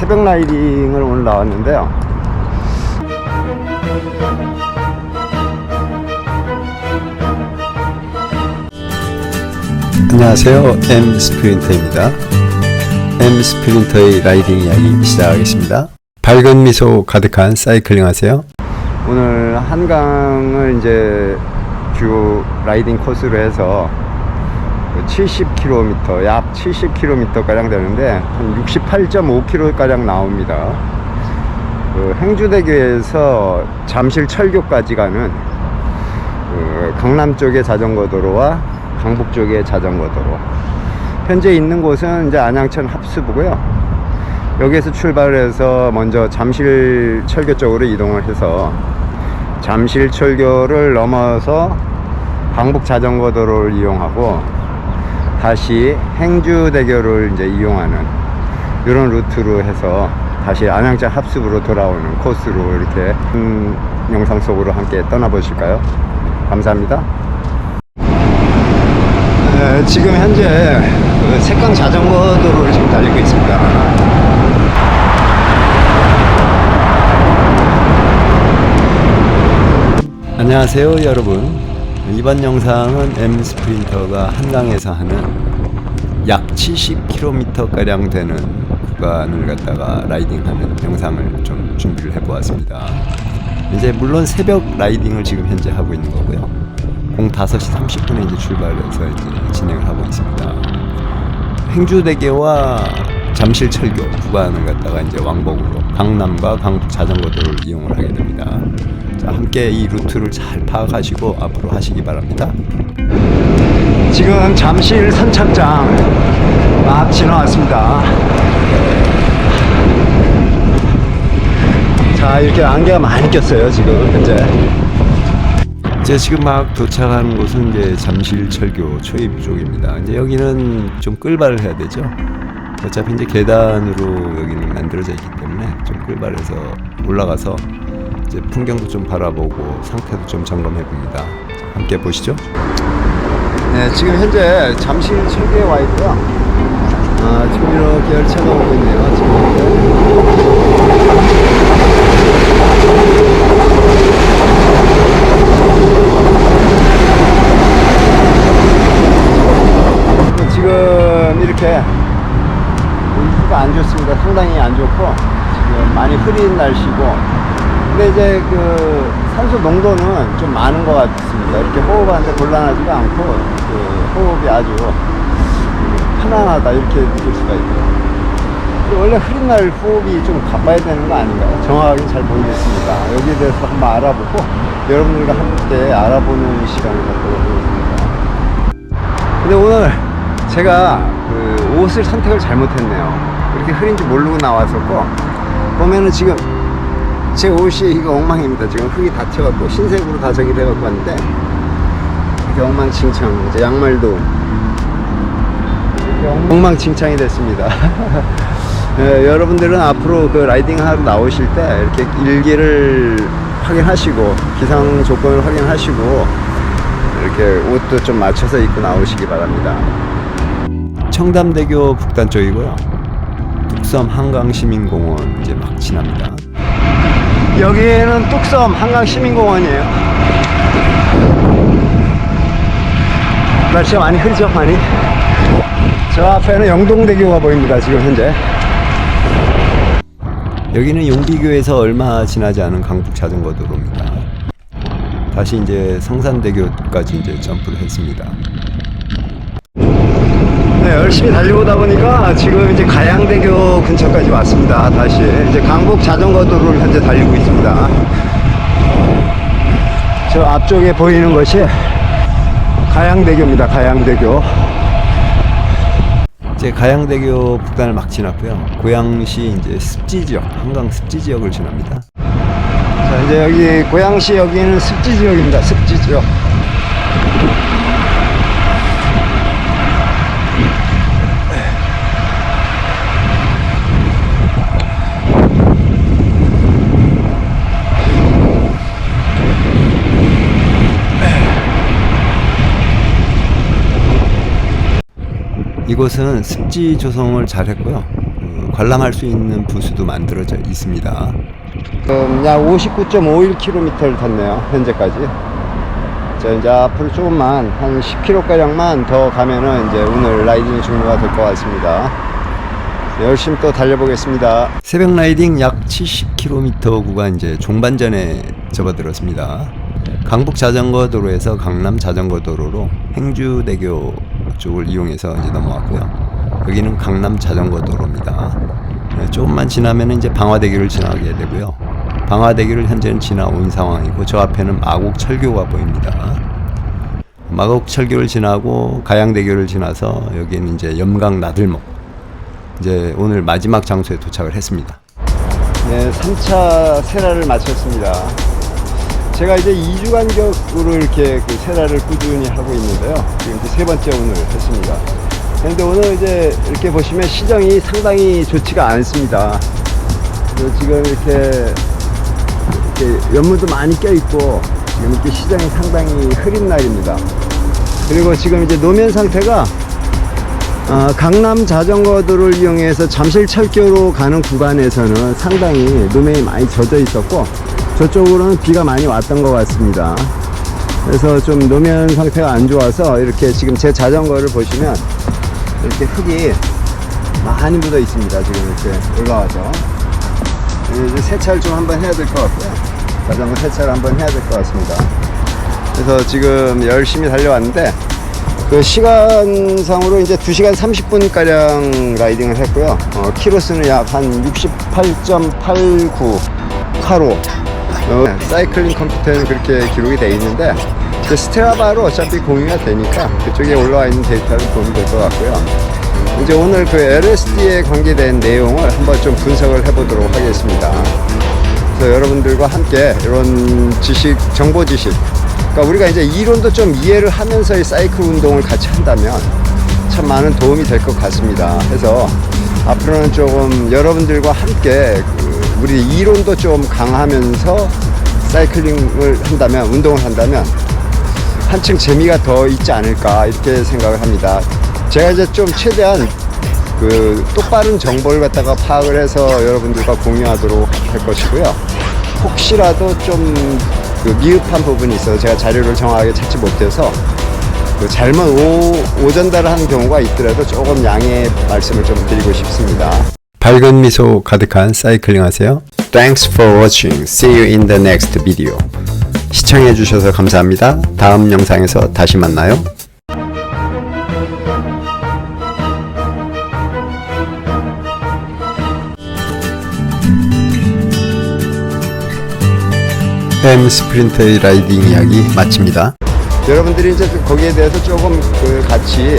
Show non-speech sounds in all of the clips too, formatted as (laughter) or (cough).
새벽 라이딩을 오늘 나왔는데요. 안녕하세요. M 스프린터입니다. M 스프린터의 라이딩 이야기 시작하겠습니다. 밝은 미소 가득한 사이클링 하세요. 오늘 한강을 이제 주 라이딩 코스로 해서 70km, 약 70km 가량 되는데 한 68.5km 가량 나옵니다. 그 행주대교에서 잠실 철교까지 가는 그 강남 쪽의 자전거 도로와 강북 쪽의 자전거 도로. 현재 있는 곳은 이제 안양천 합수부고요. 여기에서 출발해서 먼저 잠실 철교 쪽으로 이동을 해서 잠실 철교를 넘어서 강북 자전거 도로를 이용하고 다시 행주대교를 이제 이용하는 이런 루트로 해서 다시 안양천 합수부로 돌아오는 코스로 이렇게 음, 영상 속으로 함께 떠나보실까요? 감사합니다. 네, 지금 현재 그 색강 자전거 도로를 지금 달리고 있습니다. 안녕하세요 여러분 이번 영상은 M 스프린터가 한강에서 하는 약 70km 가량 되는 구간을 갖다가 라이딩하는 영상을 좀 준비를 해보았습니다. 이제 물론 새벽 라이딩을 지금 현재 하고 있는 거고요. 05시 30분에 이제 출발해서 이제 진행을 하고 있습니다. 행주대교와 잠실철교 구간을 갖다가 이제 왕복으로 강남과 강북 자전거도를 이용을 하게 됩니다. 자, 함께 이 루트를 잘 파악하시고 앞으로 하시기 바랍니다. 지금 잠실 선착장 막 지나왔습니다. 자, 이렇게 안개가 많이 꼈어요, 지금 현재. 이제 지금 막 도착하는 곳은 이제 잠실철교 초입 쪽입니다. 이제 여기는 좀 끌발을 해야 되죠. 어차피 이제 계단으로 여기는 만들어져 있기 때문에 좀 끌발해서 올라가서 이제 풍경도 좀 바라보고 상태도 좀 점검해 봅니다. 함께 보시죠. 네, 지금 현재 잠실 철교에 와 있고요. 아, 지금 이렇게 열차가 오고 있네요. 지금. 지금 이렇게 공기가 안 좋습니다. 상당히 안 좋고 지금 많이 흐린 날씨고 근데 이제 그 산소 농도는 좀 많은 것 같습니다. 이렇게 호흡하는데 곤란하지가 않고 그 호흡이 아주 편안하다 이렇게 느낄 수가 있고요. 원래 흐린 날 호흡이 좀 가빠야 되는 거 아닌가요? 정확하게 잘 모르겠습니다. 여기에 대해서 한번 알아보고 여러분들과 함께 알아보는 시간을 갖도록 하겠습니다. 근데 오늘 제가 그 옷을 선택을 잘못했네요. 이렇게 흐린지 모르고 나왔었고 보면은 지금 제 옷이 이거 엉망입니다. 지금 흙이 다 튀어갖고 흰색으로 다 저기 돼갖고 왔는데 이렇게 엉망진창 이제 양말도 엉망진창이 됐습니다. (laughs) 예, 여러분들은 앞으로 그 라이딩 하러 나오실 때 이렇게 일기를 확인하시고 기상 조건을 확인하시고 이렇게 옷도 좀 맞춰서 입고 나오시기 바랍니다. 청담대교 북단 쪽이고요. 뚝섬 한강시민공원 이제 막 지납니다. 여기는 뚝섬 한강시민공원이에요. 날씨가 많이 흐리죠, 많이. 저 앞에는 영동대교가 보입니다, 지금 현재. 여기는 용비교에서 얼마 지나지 않은 강북 자전거 도로입니다. 다시 이제 성산대교까지 이제 점프를 했습니다. 네, 열심히 달려오다 보니까 지금 이제 가양대교 근처까지 왔습니다. 다시 이제 강북 자전거 도로를 현재 달리고 있습니다. 저 앞쪽에 보이는 것이 가양대교입니다. 가양대교. 이제 가양대교 북단을 막 지났고요. 고양시 이제 습지 지역, 한강 습지 지역을 지납니다. 자, 이제 여기 고양시 여기는 습지 지역입니다. 습지 지역. 이곳은 습지 조성을 잘 했고요. 그 관람할 수 있는 부스도 만들어져 있습니다. 지금 약 59.51km를 탔네요. 현재까지. 자, 이제 앞으로 조금만 한 10km가량만 더 가면은 이제 오늘 라이딩이 종료가 될 것 같습니다. 열심히 또 달려보겠습니다. 새벽 라이딩 약 70km 구간 이제 종반전에 접어들었습니다. 강북 자전거 도로에서 강남 자전거 도로로 행주대교 쪽을 이용해서 이제 넘어왔고요. 여기는 강남 자전거 도로입니다. 네, 조금만 지나면 이제 방화대교를 지나게 되고요. 방화대교를 현재는 지나온 상황이고 저 앞에는 마곡 철교가 보입니다. 마곡 철교를 지나고 가양대교를 지나서 여기는 이제 염강 나들목 이제 오늘 마지막 장소에 도착을 했습니다. 네, 3차 세라를 마쳤습니다. 제가 이제 2주 간격으로 이렇게 그 세라를 꾸준히 하고 있는데요. 지금 이제 세 번째 오늘 했습니다. 그런데 오늘 이제 이렇게 보시면 시정이 상당히 좋지가 않습니다. 지금 이렇게, 이렇게 연무도 많이 껴있고 지금 이렇게 시정이 상당히 흐린 날입니다. 그리고 지금 이제 노면 상태가 어, 강남 자전거도를 이용해서 잠실 철교로 가는 구간에서는 상당히 노면이 많이 젖어 있었고 저쪽으로는 비가 많이 왔던 것 같습니다. 그래서 좀 노면 상태가 안 좋아서 이렇게 지금 제 자전거를 보시면 이렇게 흙이 많이 묻어 있습니다. 지금 이렇게 올라와서 이제 세차를 좀 한번 해야 될 것 같고요. 자전거 세차를 한번 해야 될 것 같습니다. 그래서 지금 열심히 달려왔는데 그 시간상으로 이제 2시간 30분 가량 라이딩을 했고요. 어, 키로수는 약 한 68.89 카로. 어, 사이클링 컴퓨터에는 그렇게 기록이 되어 있는데 그 스테라바로 어차피 공유가 되니까 그쪽에 올라와 있는 데이터를 보면 될 것 같고요. 이제 오늘 그 LSD에 관계된 내용을 한번 좀 분석을 해보도록 하겠습니다. 그래서 여러분들과 함께 이런 지식, 정보 지식, 그러니까 우리가 이제 이론도 좀 이해를 하면서 이 사이클 운동을 같이 한다면 참 많은 도움이 될 것 같습니다. 그래서 앞으로는 조금 여러분들과 함께 그 우리 이론도 좀 강하면서 사이클링을 한다면, 운동을 한다면 한층 재미가 더 있지 않을까 이렇게 생각을 합니다. 제가 이제 좀 최대한 그 똑바른 정보를 갖다가 파악을 해서 여러분들과 공유하도록 할 것이고요. 혹시라도 좀 그 미흡한 부분이 있어서 제가 자료를 정확하게 찾지 못해서 그 잘못 오, 오전달을 하는 경우가 있더라도 조금 양해 말씀을 좀 드리고 싶습니다. 밝은 미소 가득한 사이클링 하세요. Thanks for watching. See you in the next video. 시청해 주셔서 감사합니다. 다음 영상에서 다시 만나요. 햄 스프린터의 라이딩 이야기 마칩니다. 여러분들이 이제 거기에 대해서 조금 그 같이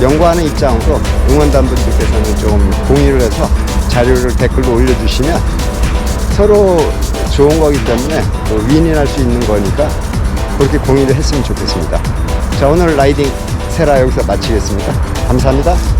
연구하는 입장으로 응원단분들께서는 좀 공유를 해서 자료를 댓글로 올려주시면 서로 좋은 거기 때문에 또 윈윈할 수 있는 거니까 그렇게 공유를 했으면 좋겠습니다. 자 오늘 라이딩 세라 여기서 마치겠습니다. 감사합니다.